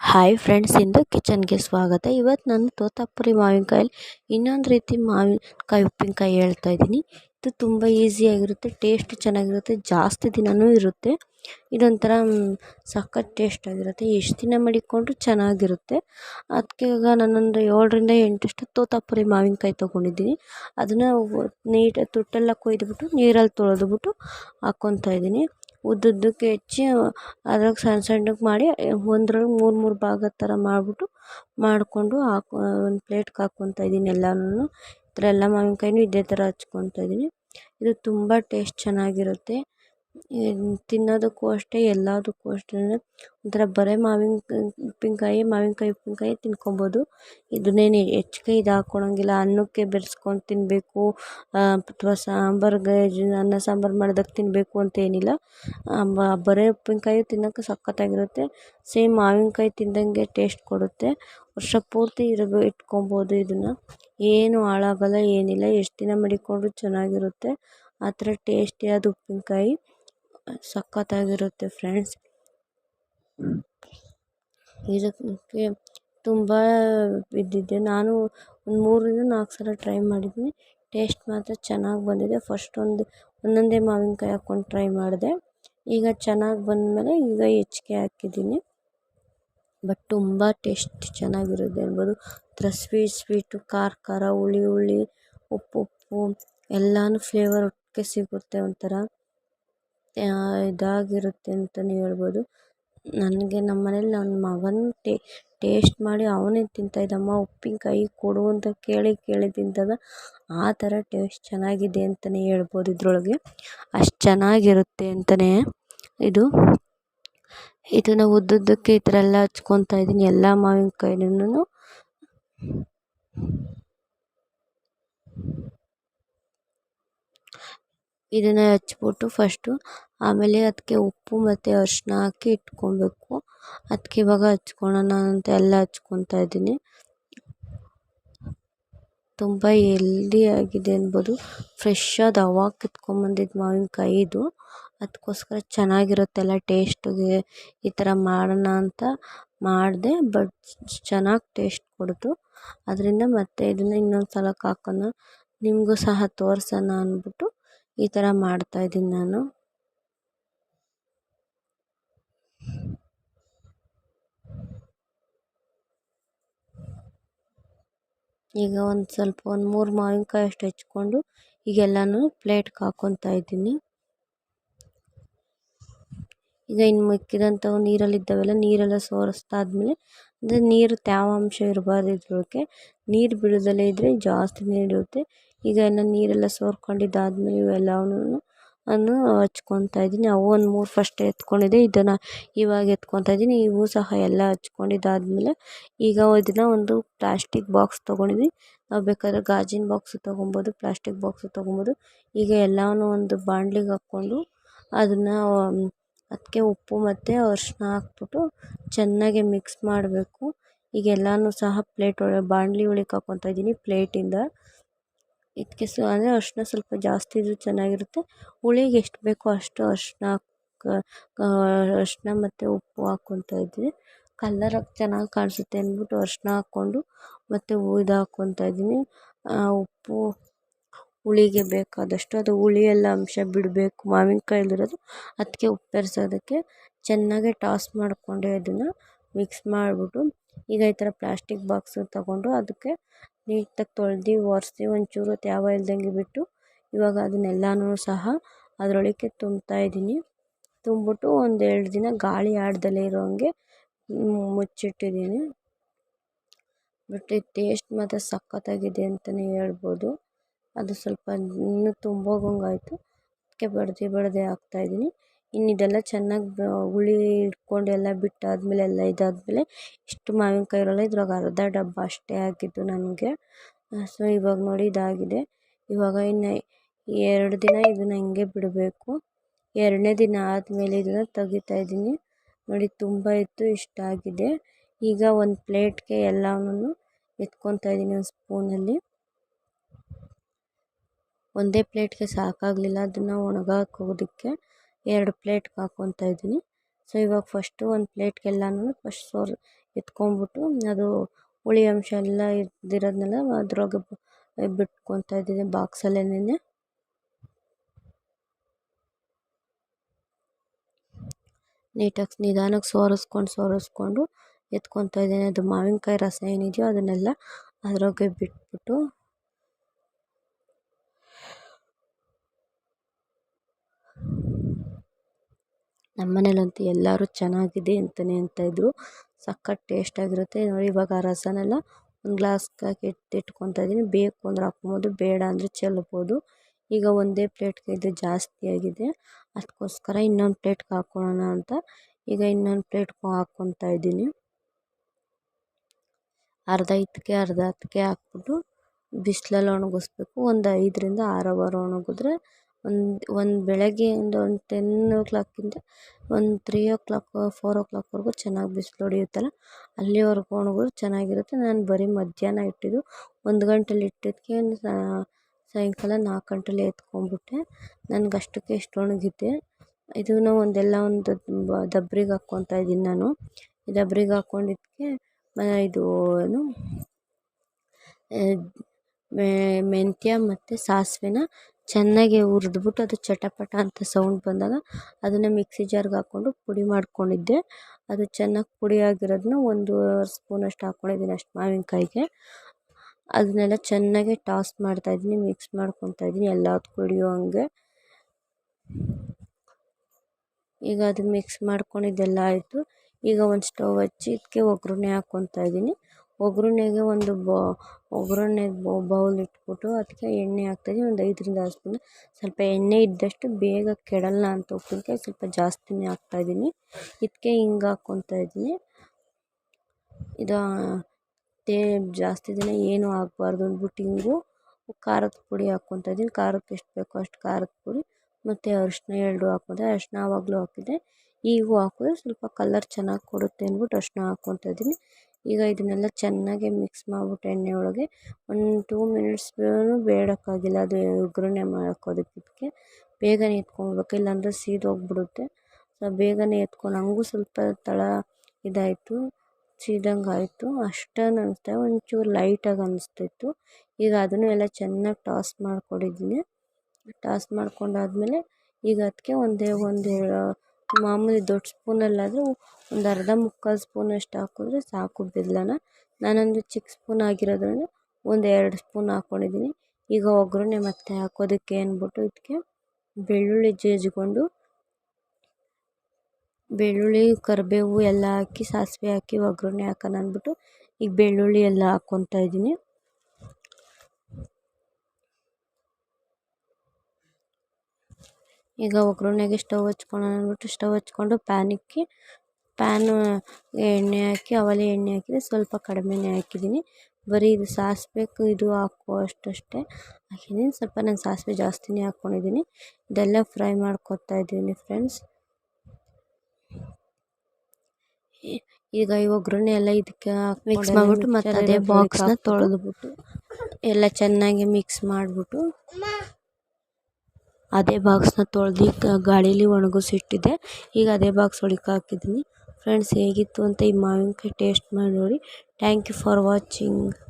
Hi friends ಇಂದು ಕಿಚನ್ಗೆ ಸ್ವಾಗತ. ಇವತ್ತು ನಾನು ತೋತಾಪುರಿ ಮಾವಿನಕಾಯಲ್ಲಿ ಇನ್ನೊಂದು ರೀತಿ ಮಾವಿನಕಾಯಿ ಉಪ್ಪಿನಕಾಯಿ ಹೇಳ್ತಾ ಇದ್ದೀನಿ. ಇದು ತುಂಬ ಈಸಿಯಾಗಿರುತ್ತೆ ಟೇಸ್ಟ್ ಚೆನ್ನಾಗಿರುತ್ತೆ, ಜಾಸ್ತಿ ದಿನವೂ ಇರುತ್ತೆ. ಇದೊಂಥರ ಸಖತ್ ಟೇಸ್ಟ್ ಆಗಿರುತ್ತೆ. ಎಷ್ಟು ದಿನ ಮಡಿಕೊಂಡ್ರು ಚೆನ್ನಾಗಿರುತ್ತೆ. ಅದಕ್ಕೆ ಈಗ ನಾನೊಂದು ಏಳರಿಂದ ಎಂಟಷ್ಟು ತೋತಾಪುರಿ ಮಾವಿನಕಾಯಿ ತೊಗೊಂಡಿದ್ದೀನಿ. ಅದನ್ನು ನೀಟಾಗಿ ತುಟ್ಟೆಲ್ಲ ಕೊಯ್ದುಬಿಟ್ಟು, ನೀರಲ್ಲಿ ತೊಳೆದ್ಬಿಟ್ಟು ಹಾಕ್ಕೊತಾ ಇದ್ದೀನಿ. ಉದ್ದುದ್ದಕ್ಕೆ ಹೆಚ್ಚಿ ಅದ್ರಾಗ ಸಣ್ಣ ಸಣ್ಣಕ್ಕೆ ಮಾಡಿ ಒಂದ್ರೊಳಗೆ ಮೂರು ಮೂರು ಭಾಗದ ಥರ ಮಾಡಿಬಿಟ್ಟು ಮಾಡಿಕೊಂಡು ಹಾಕೊ ಒಂದು ಪ್ಲೇಟ್ಗೆ ಹಾಕ್ಕೊತಾ ಇದ್ದೀನಿ ಎಲ್ಲನೂ ಈ ಥರ ಎಲ್ಲ ಮಾವಿನಕಾಯಿನೂ ಇದೇ ಥರ ಹಚ್ಕೊತಾ ಇದ್ದೀನಿ ಇದು ತುಂಬ ಟೇಸ್ಟ್ ಚೆನ್ನಾಗಿರುತ್ತೆ. ತಿನ್ನೋದಕ್ಕೂ ಅಷ್ಟೇ, ಎಲ್ಲದಕ್ಕೂ ಅಷ್ಟೇ. ಒಂಥರ ಬರೀ ಮಾವಿನ, ಉಪ್ಪಿನಕಾಯಿ, ಮಾವಿನಕಾಯಿ, ಉಪ್ಪಿನಕಾಯಿ ತಿನ್ಕೊಬೋದು. ಇದನ್ನೇನು ಹೆಚ್ಚಿಗೆ ಇದು ಅನ್ನಕ್ಕೆ ಬೆರೆಸ್ಕೊಂಡು ತಿನ್ನಬೇಕು ಅಥವಾ ಸಾಂಬಾರ್ಗೆ ಅನ್ನ ಸಾಂಬಾರು ಮಾಡ್ದಾಗ ತಿನ್ನಬೇಕು ಅಂತೇನಿಲ್ಲ ಬರೀ ಉಪ್ಪಿನಕಾಯಿ ತಿನ್ನೋಕೆ ಸಖತ್ತಾಗಿರುತ್ತೆ. ಸೇಮ್ ಮಾವಿನಕಾಯಿ ತಿಂದಂಗೆ ಟೇಸ್ಟ್ ಕೊಡುತ್ತೆ. ವರ್ಷ ಪೂರ್ತಿ ಇರಬೇ, ಇಟ್ಕೊಬೋದು ಇದನ್ನು. ಏನು ಹಾಳಾಗಲ್ಲ, ಏನಿಲ್ಲ. ಎಷ್ಟು ದಿನ ಮಡಿಕೊಂಡ್ರೂ ಚೆನ್ನಾಗಿರುತ್ತೆ. ಆ ಥರ ಟೇಸ್ಟಿಯಾದ ಉಪ್ಪಿನಕಾಯಿ. ಸಖತ್ತಾಗಿರುತ್ತೆ ಫ್ರೆಂಡ್ಸ್. ಇದಕ್ಕೆ ತುಂಬ ಇದ್ದಿದ್ದೆ ನಾನು ಒಂದು ಮೂರರಿಂದ ನಾಲ್ಕು ಸಲ ಟ್ರೈ ಮಾಡಿದ್ದೀನಿ. ಟೇಸ್ಟ್ ಮಾತ್ರ ಚೆನ್ನಾಗಿ ಬಂದಿದೆ. ಫಸ್ಟ್ ಒಂದು ಒಂದೊಂದೇ ಮಾವಿನಕಾಯಿ ಹಾಕ್ಕೊಂಡು ಟ್ರೈ ಮಾಡಿದೆ. ಈಗ ಚೆನ್ನಾಗಿ ಬಂದಮೇಲೆ ಈಗ ಹೆಚ್ಚಿಗೆ ಹಾಕಿದ್ದೀನಿ. ಬಟ್ ತುಂಬ ಟೇಸ್ಟ್ ಚೆನ್ನಾಗಿರುತ್ತೆ ಅನ್ಬೋದು ಒಂಥರ ಸ್ವೀಟ್ ಸ್ವೀಟು, ಖಾರ ಖಾರ, ಹುಳಿ ಹುಳಿ, ಉಪ್ಪು ಉಪ್ಪು, ಎಲ್ಲನೂ ಫ್ಲೇವರ್ ಒಟ್ಟಿಗೆ ಸಿಗುತ್ತೆ ಒಂಥರ. ಇದಾಗಿರುತ್ತೆ ಅಂತಲೇ ಹೇಳ್ಬೋದು. ನನಗೆ ನಮ್ಮ ಮನೇಲಿ ನನ್ನ ಮಗನೂ ಟೇಸ್ಟ್ ಮಾಡಿ ಅವನೇ ತಿಂತಾಯಿದ್ದಮ್ಮ, ಉಪ್ಪಿನಕಾಯಿ ಕೊಡು ಅಂತ ಕೇಳಿ ಕೇಳಿ ತಿಂತದ. ಆ ಥರ ಟೇಸ್ಟ್ ಚೆನ್ನಾಗಿದೆ ಅಂತಲೇ ಹೇಳ್ಬೋದು ಇದರೊಳಗೆ. ಅಷ್ಟು ಚೆನ್ನಾಗಿರುತ್ತೆ ಅಂತಲೇ ಇದು. ಇದನ್ನು ಉದ್ದುದ್ದಕ್ಕೆ ಈ ಥರ ಎಲ್ಲ ಹಚ್ಕೊತಾ ಇದ್ದೀನಿ. ಎಲ್ಲ ಮಾವಿನಕಾಯಿನೂ ಇದನ್ನು ಹಚ್ಬಿಟ್ಟು ಫಸ್ಟು ಆಮೇಲೆ ಅದಕ್ಕೆ ಉಪ್ಪು ಮತ್ತು ಅರಿಶಿನ ಹಾಕಿ ಇಟ್ಕೊಬೇಕು. ಅದಕ್ಕೆ ಇವಾಗ ಹಚ್ಕೊಳೋಣ ಅಂತ ಎಲ್ಲ ಹಚ್ಕೊತಾ ಇದ್ದೀನಿ. ತುಂಬ ಎಲ್ದಿಯಾಗಿದೆ ಅನ್ಬೋದು. ಫ್ರೆಶ್ ಆದ ಅವಾಗ ಕಿತ್ಕೊಂಬಂದಿದ್ದು ಮಾವಿನಕಾಯಿ ಇದು. ಅದಕ್ಕೋಸ್ಕರ ಚೆನ್ನಾಗಿರುತ್ತೆಲ್ಲ ಟೇಸ್ಟಿಗೆ ಈ ಥರ ಮಾಡೋಣ ಅಂತ ಮಾಡಿದೆ ಬಟ್ ಚೆನ್ನಾಗಿ ಟೇಸ್ಟ್ ಕೊಡ್ತು. ಅದರಿಂದ ಮತ್ತೆ ಇದನ್ನು ಇನ್ನೊಂದು ಸಲಕ್ಕೆ ಹಾಕೋಣ. ನಿಮಗೂ ಸಹ ತೋರಿಸೋಣ ಅಂದ್ಬಿಟ್ಟು ಈ ಥರ ಮಾಡ್ತಾಯಿದ್ದೀನಿ ನಾನು. ಈಗ ಒಂದು ಸ್ವಲ್ಪ ಒಂದು ಮೂರು ಮಾವಿನಕಾಯಿ ಅಷ್ಟು ಹೆಚ್ಕೊಂಡು ಈಗೆಲ್ಲನೂ ಪ್ಲೇಟ್ಗೆ ಹಾಕ್ಕೊತಾ ಇದ್ದೀನಿ. ಈಗ ಇನ್ನು ಮಿಕ್ಕಿದಂಥವು ನೀರಲ್ಲಿದ್ದಾವೆಲ್ಲ ನೀರೆಲ್ಲ ಸೋರಿಸ್ದಾದ್ಮೇಲೆ ಅಂದರೆ ನೀರು ತೇವಾಂಶ ಇರಬಾರ್ದು ಇದ್ರೊಳಗೆ ನೀರು ಬಿಡದಲೇ ಇದ್ದರೆ ಜಾಸ್ತಿ ನೀರು ಇರುತ್ತೆ. ಈಗ ಎಲ್ಲ ನೀರೆಲ್ಲ ಸೋರ್ಕೊಂಡಿದ್ದಾದ್ಮೇಲೆ ಇವೆಲ್ಲವನ್ನೂ ಅನ್ನು ಹಚ್ಕೊತಾ ಇದ್ದೀನಿ. ಅವು ಒಂದು ಮೂರು ಫಸ್ಟ್ ಎತ್ಕೊಂಡಿದ್ದೆ ಇದನ್ನು ಇವಾಗ ಎತ್ಕೊತಾ ಇದ್ದೀನಿ. ಇವು ಸಹ ಎಲ್ಲ ಹಚ್ಕೊಂಡಿದ್ದಾದ್ಮೇಲೆ ಈಗ ಇದನ್ನು ಒಂದು ಪ್ಲಾಸ್ಟಿಕ್ ಬಾಕ್ಸ್ ತೊಗೊಂಡಿದ್ದೀನಿ. ನಾವು ಬೇಕಾದ್ರೆ ಗಾಜಿನ ಬಾಕ್ಸ್ ತೊಗೊಬೋದು ಪ್ಲಾಸ್ಟಿಕ್ ಬಾಕ್ಸ್ ತೊಗೊಬೋದು. ಈಗ ಎಲ್ಲವೂ ಒಂದು ಬಾಂಡ್ಲಿಗೆ ಹಾಕ್ಕೊಂಡು ಅದನ್ನು ಅದಕ್ಕೆ ಉಪ್ಪು ಮತ್ತು ಅರಿಶಿನ ಹಾಕ್ಬಿಟ್ಟು ಚೆನ್ನಾಗಿ ಮಿಕ್ಸ್ ಮಾಡಬೇಕು. ಈಗ ಎಲ್ಲನೂ ಸಹ ಪ್ಲೇಟ್ ಒಳಗೆ ಬಾಣಲಿ ಒಳಗೆ ಹಾಕ್ಕೊತಾ ಇದ್ದೀನಿ ಪ್ಲೇಟಿಂದ ಇದಕ್ಕೆ ಸ ಅಂದರೆ ಅರಿಶಿನ ಸ್ವಲ್ಪ ಜಾಸ್ತಿ ಇದ್ದರೂ ಚೆನ್ನಾಗಿರುತ್ತೆ. ಹುಳಿಗೆ ಎಷ್ಟು ಬೇಕೋ ಅಷ್ಟು ಅರಿಶಿನ ಅರಿಶಿನ ಮತ್ತು ಉಪ್ಪು ಹಾಕ್ಕೊತಾ ಇದ್ದೀನಿ. ಕಲ್ಲರ್ ಚೆನ್ನಾಗಿ ಕಾಣಿಸುತ್ತೆ ಅಂದ್ಬಿಟ್ಟು ಅರಿಶಿನ ಹಾಕ್ಕೊಂಡು ಮತ್ತು ಇದು ಹಾಕ್ಕೊತಾ ಇದ್ದೀನಿ. ಉಪ್ಪು ಹುಳಿಗೆ ಬೇಕಾದಷ್ಟು ಅದು ಹುಳಿ ಎಲ್ಲ ಅಂಶ ಬಿಡಬೇಕು. ಮಾವಿನಕಾಯಲ್ಲಿರೋದು ಅದಕ್ಕೆ ಉಪ್ಪೆರ್ಸೋದಕ್ಕೆ ಚೆನ್ನಾಗೆ ಟಾಸ್ ಮಾಡಿಕೊಂಡೆ ಅದನ್ನು ಮಿಕ್ಸ್ ಮಾಡಿಬಿಟ್ಟು ಈಗ ಈ ಥರ ಪ್ಲಾಸ್ಟಿಕ್ ಬಾಕ್ಸು ತಗೊಂಡು ಅದಕ್ಕೆ ನೀಟಾಗಿ ತೊಳ್ದು ಒರೆಸಿ ಒಂಚೂರು ತ್ಯಾವ ಇಲ್ದಂಗೆ ಬಿಟ್ಟು ಇವಾಗ ಅದನ್ನೆಲ್ಲನೂ ಸಹ ಅದರೊಳಕ್ಕೆ ತುಂಬ್ತಾ ಇದ್ದೀನಿ. ತುಂಬಿಬಿಟ್ಟು ಒಂದು ಎರಡು ದಿನ ಗಾಳಿ ಆಡದಲೇ ಇರೋ ಹಾಗೆ ಮುಚ್ಚಿಟ್ಟಿದ್ದೀನಿ. ಬಟ್ ಟೇಸ್ಟ್ ಮಾತ್ರ ಸಖತ್ತಾಗಿದೆ ಅಂತಲೇ ಹೇಳ್ಬೋದು. ಅದು ಸ್ವಲ್ಪ ಇನ್ನೂ ತುಂಬೋಗಂಗಾಯಿತು. ಅದಕ್ಕೆ ಬಡ್ದು ಬಡ್ದು ಹಾಕ್ತಾಯಿದ್ದೀನಿ. ಇನ್ನು ಇದೆಲ್ಲ ಚೆನ್ನಾಗಿ ಹುಳಿ ಹಿಡ್ಕೊಂಡು ಎಲ್ಲ ಬಿಟ್ಟಾದಮೇಲೆ, ಎಲ್ಲ ಇದಾದಮೇಲೆ ಇಷ್ಟು ಮಾವಿನಕಾಯಿ ಇರೋಲ್ಲ ಇದ್ರಾಗ ಅರ್ಧ ಡಬ್ಬ ಅಷ್ಟೇ ಆಗಿದ್ದು ನನಗೆ. ಸೊ ಇವಾಗ ನೋಡಿ ಇದಾಗಿದೆ. ಇವಾಗ ಇನ್ನು ಎರಡು ದಿನ ಇದನ್ನು ಹಿಂಗೆ ಬಿಡಬೇಕು. ಎರಡನೇ ದಿನ ಆದಮೇಲೆ ಇದನ್ನು ತೆಗಿತಾ ಇದ್ದೀನಿ ನೋಡಿ ತುಂಬ ಇತ್ತು ಇಷ್ಟ ಆಗಿದೆ. ಈಗ ಒಂದು ಪ್ಲೇಟ್ಗೆ ಎಲ್ಲವನ್ನೂ ಎತ್ಕೊತಾ ಇದ್ದೀನಿ ಒಂದು ಸ್ಪೂನಲ್ಲಿ. ಒಂದೇ ಪ್ಲೇಟ್ಗೆ ಸಾಕಾಗಲಿಲ್ಲ. ಅದನ್ನು ಒಣಗಾಕೋದಕ್ಕೆ ಎರಡು ಪ್ಲೇಟ್ಗೆ ಹಾಕ್ಕೊತಾ ಇದ್ದೀನಿ. ಸೊ, ಇವಾಗ ಫಸ್ಟು ಒಂದು ಪ್ಲೇಟ್ಗೆಲ್ಲನೂ ಫಸ್ಟ್ ಸೋರ್ ಎತ್ಕೊಂಡ್ಬಿಟ್ಟು ಅದು ಹುಳಿ ಅಂಶ ಎಲ್ಲ ಇದ್ದಿರೋದನ್ನೆಲ್ಲ ಅದ್ರೊಳಗೆ ಬಿಟ್ಕೊತಾ ಇದ್ದೀನಿ ಬಾಕ್ಸಲ್ಲೇನೆ ನೀಟಾಗಿ ನಿಧಾನಕ್ಕೆ ಸೋರಿಸ್ಕೊಂಡು ಸೋರಿಸ್ಕೊಂಡು ಎತ್ಕೊತಾ ಇದ್ದೀನಿ. ಅದು ಮಾವಿನಕಾಯಿ ರಸ ಏನಿದೆಯೋ ಅದನ್ನೆಲ್ಲ ಅದ್ರೊಳಗೆ ಬಿಟ್ಬಿಟ್ಟು ನಮ್ಮನೇಲಂತೂ ಎಲ್ಲರೂ ಚೆನ್ನಾಗಿದೆ ಅಂತಲೇ ಅಂತಾಯಿದ್ರು ಸಖತ್ ಟೇಸ್ಟಾಗಿರುತ್ತೆ ನೋಡಿ, ಇವಾಗ ಆ ರಸನೆಲ್ಲ ಒಂದು ಗ್ಲಾಸ್ಗೆ ಹಾಕಿ ಇದ್ದೀನಿ. ಬೇಕು ಅಂದ್ರೆ ಹಾಕ್ಕೊಬೋದು, ಬೇಡ ಅಂದರೆ ಚೆಲ್ಬೋದು. ಈಗ ಒಂದೇ ಪ್ಲೇಟ್ಗೆ ಇದು ಜಾಸ್ತಿ ಆಗಿದೆ. ಅದಕ್ಕೋಸ್ಕರ ಇನ್ನೊಂದು ಪ್ಲೇಟ್ಗೆ ಹಾಕ್ಕೊಳ್ಳೋಣ ಅಂತ ಈಗ ಇನ್ನೊಂದು ಪ್ಲೇಟ್ಗೆ ಹಾಕ್ಕೊತಾ ಇದ್ದೀನಿ. ಅರ್ಧ ಇದಕ್ಕೆ ಅರ್ಧ ಹತ್ತಕ್ಕೆ ಹಾಕ್ಬಿಟ್ಟು ಬಿಸಿಲಲ್ಲಿ ಒಣಗಿಸ್ಬೇಕು. ಒಂದು ಐದರಿಂದ ಆರು ಅವರ್ ಒಣಗಿದ್ರೆ ಒಂದು ಒಂದು ಬೆಳಗ್ಗೆ ಒಂದು ಟೆನ್ ಓ ಕ್ಲಾಕಿಂದ ಒಂದು ತ್ರೀ ಓ ಕ್ಲಾಕ್ ಫೋರ್ ಓ ಕ್ಲಾಕ್ವರೆಗೂ ಚೆನ್ನಾಗಿ ಬಿಸಿಲು ಹೊಡೆಯುತ್ತಲ್ಲ, ಅಲ್ಲಿವರೆಗೂ ಒಣಗಿದ್ರೆ ಚೆನ್ನಾಗಿರುತ್ತೆ. ನಾನು ಬರೀ ಮಧ್ಯಾಹ್ನ ಇಟ್ಟಿದ್ದು ಒಂದು ಗಂಟೆಲಿ ಇಟ್ಟಿದ್ದಕ್ಕೆ ಸಾಯಂಕಾಲ ನಾಲ್ಕು ಗಂಟೆಲಿ ಎತ್ಕೊಂಡ್ಬಿಟ್ಟೆ. ನನ್ಗೆ ಅಷ್ಟಕ್ಕೆ ಇಷ್ಟು ಒಣಗಿದೆ ಇದನ್ನು ಒಂದೆಲ್ಲ ಒಂದು ದಬ್ರಿಗೆ ಹಾಕ್ಕೊತಾ ಇದ್ದೀನಿ ನಾನು. ದಬ್ರಿಗೆ ಹಾಕ್ಕೊಂಡಿದ್ದಕ್ಕೆ ಇದು ಏನು ಮೆಂತ್ಯ ಮತ್ತು ಸಾಸಿವೆನ ಚೆನ್ನಾಗಿ ಹುರಿದ್ಬಿಟ್ಟು ಅದು ಚಟಪಟ ಅಂತ ಸೌಂಡ್ ಬಂದಾಗ ಅದನ್ನು ಮಿಕ್ಸಿ ಜಾರ್ಗೆ ಹಾಕ್ಕೊಂಡು ಪುಡಿ ಮಾಡ್ಕೊಂಡಿದ್ದೆ. ಅದು ಚೆನ್ನಾಗಿ ಪುಡಿ ಆಗಿರೋದನ್ನ ಒಂದೂವರೆ ಸ್ಪೂನಷ್ಟು ಹಾಕ್ಕೊಂಡಿದ್ದೀನಿ ಅಷ್ಟು ಮಾವಿನಕಾಯಿಗೆ. ಅದನ್ನೆಲ್ಲ ಚೆನ್ನಾಗಿ ಟಾಸ್ ಮಾಡ್ತಾಯಿದ್ದೀನಿ ಮಿಕ್ಸ್ ಮಾಡ್ಕೊತಾ ಇದ್ದೀನಿ ಎಲ್ಲದಕ್ಕೂ ಹಿಡಿಯೋ ಹಂಗೆ. ಈಗ ಅದು ಮಿಕ್ಸ್ ಮಾಡ್ಕೊಂಡಿದ್ದೆಲ್ಲ ಆಯಿತು. ಈಗ ಒಂದು ಸ್ಟವ್ ಹಚ್ಚಿ ಇದಕ್ಕೆ ಒಗ್ಗರಣೆ ಹಾಕ್ಕೊತಾ ಇದ್ದೀನಿ. ಒಗ್ಗರಣೆಗೆ ಒಂದು ಬ, ಒಗ್ಗರಣೆಗೆ ಬೌಲ್ ಇಟ್ಬಿಟ್ಟು ಅದಕ್ಕೆ ಎಣ್ಣೆ ಹಾಕ್ತೀನಿ ಒಂದು ಐದರಿಂದ ಆರು ಸ್ಪೂನು. ಸ್ವಲ್ಪ ಎಣ್ಣೆ ಇದ್ದಷ್ಟು ಬೇಗ ಕೆಡಲ್ಲ ಅಂತ ಉಪ್ಪಿನಕಾಯಿ ಸ್ವಲ್ಪ ಜಾಸ್ತಿನೇ ಹಾಕ್ತಾಯಿದ್ದೀನಿ ಇದಕ್ಕೆ ಹಿಂಗೆ ಹಾಕ್ಕೊತಾ ಇದ್ದೀನಿ. ಇದು ತೇ, ಜಾಸ್ತಿ ದಿನ ಏನೂ ಆಗಬಾರ್ದು ಅಂದ್ಬಿಟ್ಟು ಹಿಂಗು ಖಾರದ ಪುಡಿ ಹಾಕ್ಕೊತಾ ಇದ್ದೀನಿ. ಖಾರಕ್ಕೆ ಎಷ್ಟು ಬೇಕೋ ಅಷ್ಟು ಖಾರದ ಪುಡಿ ಮತ್ತು ಅರಿಶಿನ ಎರಡು ಹಾಕಿದೆ ಅರಿಶಿನ ಆವಾಗಲೂ ಹಾಕಿದ್ದೆ ಈಗೂ ಹಾಕಿದ್ರೆ ಸ್ವಲ್ಪ ಕಲರ್ ಚೆನ್ನಾಗಿ ಕೊಡುತ್ತೆ ಅಂದ್ಬಿಟ್ಟು ಅರಿಶಿನ ಹಾಕ್ಕೊತಾ ಇದ್ದೀನಿ. ಈಗ ಇದನ್ನೆಲ್ಲ ಚೆನ್ನಾಗಿ ಮಿಕ್ಸ್ ಮಾಡ್ಬಿಟ್ಟು ಎಣ್ಣೆ ಒಳಗೆ ಒಂದು ಟೂ ಮಿನಿಟ್ಸ್ ಬೇಡಕ್ಕಾಗಿಲ್ಲ. ಅದು ಒಗ್ಗರಣೆ ಮಾಡೋಕ್ಕೋದಕ್ಕೆ ಬೇಗನೆ ಎತ್ಕೊಂಡ್ಬೇಕು ಇಲ್ಲಾಂದರೆ ಸೀದೋಗ್ಬಿಡುತ್ತೆ ಸೊ ಬೇಗನೆ ಎತ್ಕೊಂಡು ಹಂಗೂ ಸ್ವಲ್ಪ ತಳ ಇದಾಯಿತು. ಸೀದಂಗೆ ಆಯಿತು. ಅಷ್ಟೇನು ಅನಿಸ್ತಾ ಒಂಚೂರು ಲೈಟಾಗಿ ಅನಿಸ್ತಿತ್ತು. ಈಗ ಅದನ್ನು ಎಲ್ಲ ಚೆನ್ನಾಗಿ ಟಾಸ್ ಮಾಡ್ಕೊಂಡಿದ್ದೀನಿ. ಟಾಸ್ ಮಾಡ್ಕೊಂಡಾದ್ಮೇಲೆ ಈಗ ಅದಕ್ಕೆ ಒಂದೇ ಒಂದು ಮಾಮೂಲಿ ದೊಡ್ಡ ಸ್ಪೂನಲ್ಲಾದರೂ ಒಂದು ಅರ್ಧ ಮುಕ್ಕಾಲು ಸ್ಪೂನಷ್ಟು ಹಾಕಿದ್ರೆ ಸಾಕು ಬೆಲ್ಲನ ನಾನೊಂದು ಚಿಕ್ಕ ಸ್ಪೂನ್ ಆಗಿರೋದ್ರಿಂದ ಒಂದು ಎರಡು ಸ್ಪೂನ್ ಹಾಕ್ಕೊಂಡಿದ್ದೀನಿ ಈಗ ಒಗ್ಗರಣೆ ಮತ್ತೆ ಹಾಕೋದಕ್ಕೆ ಅಂದ್ಬಿಟ್ಟು ಇದಕ್ಕೆ ಬೆಳ್ಳುಳ್ಳಿ ಜೇಜ್ಕೊಂಡು ಬೆಳ್ಳುಳ್ಳಿ, ಕರಿಬೇವು ಎಲ್ಲ ಹಾಕಿ ಸಾಸಿವೆ ಹಾಕಿ ಒಗ್ಗರಣೆ ಹಾಕೋಣ ಅಂದ್ಬಿಟ್ಟು ಈಗ ಬೆಳ್ಳುಳ್ಳಿ ಎಲ್ಲ ಹಾಕ್ಕೊತಾ ಇದ್ದೀನಿ ಈಗ ಒಗ್ಗರಣೆಗೆ ಸ್ಟವ್ ಹಚ್ಕೊಳ್ಳೋಣ ಅಂದ್ಬಿಟ್ಟು ಸ್ಟವ್ ಹಚ್ಕೊಂಡು ಪ್ಯಾನ್ ಇಕ್ಕಿ ಪ್ಯಾನು ಎಣ್ಣೆ ಹಾಕಿ ಅವಲೆ ಎಣ್ಣೆ ಹಾಕಿದ್ರೆ ಸ್ವಲ್ಪ ಕಡಿಮೆನೇ ಹಾಕಿದ್ದೀನಿ. ಬರೀ ಇದು ಸಾಸಿವೆ ಇದು ಹಾಕುವಷ್ಟಷ್ಟೇ ಹಾಕಿದ್ದೀನಿ. ಸ್ವಲ್ಪ ನಾನು ಸಾಸಿವೆ ಜಾಸ್ತಿನೇ ಹಾಕ್ಕೊಂಡಿದ್ದೀನಿ ಇದೆಲ್ಲ ಫ್ರೈ ಮಾಡ್ಕೊತಾ ಇದ್ದೀನಿ ಫ್ರೆಂಡ್ಸ್ ಈಗ ಈ ಒಗ್ಗರಣೆ ಎಲ್ಲ ಇದಕ್ಕೆ ಮಿಕ್ಸ್ ಮಾಡಿಬಿಟ್ಟು ಮತ್ತೆ ಅದೇ ಬಾಕ್ಸ್ನ ತೊಳೆದ್ಬಿಟ್ಟು. ಎಲ್ಲ ಚೆನ್ನಾಗಿ ಮಿಕ್ಸ್ ಮಾಡಿಬಿಟ್ಟು ಅದೇ ಬಾಕ್ಸ್ನ ಗಾಳಿಲಿ ಗಾಳೀಲಿ ಒಣಗಿಸಿಟ್ಟಿದ್ದೆ. ಈಗ ಅದೇ ಬಾಕ್ಸ್ ಒಳಗೆ ಹಾಕಿದ್ದೀನಿ. ಫ್ರೆಂಡ್ಸ್, ಹೇಗಿತ್ತು ಅಂತ ಈ ಮಾವಿನ್ಕಾಯಿ ಟೇಸ್ಟ್ ಮಾಡಿ ನೋಡಿ. Thank you for watching.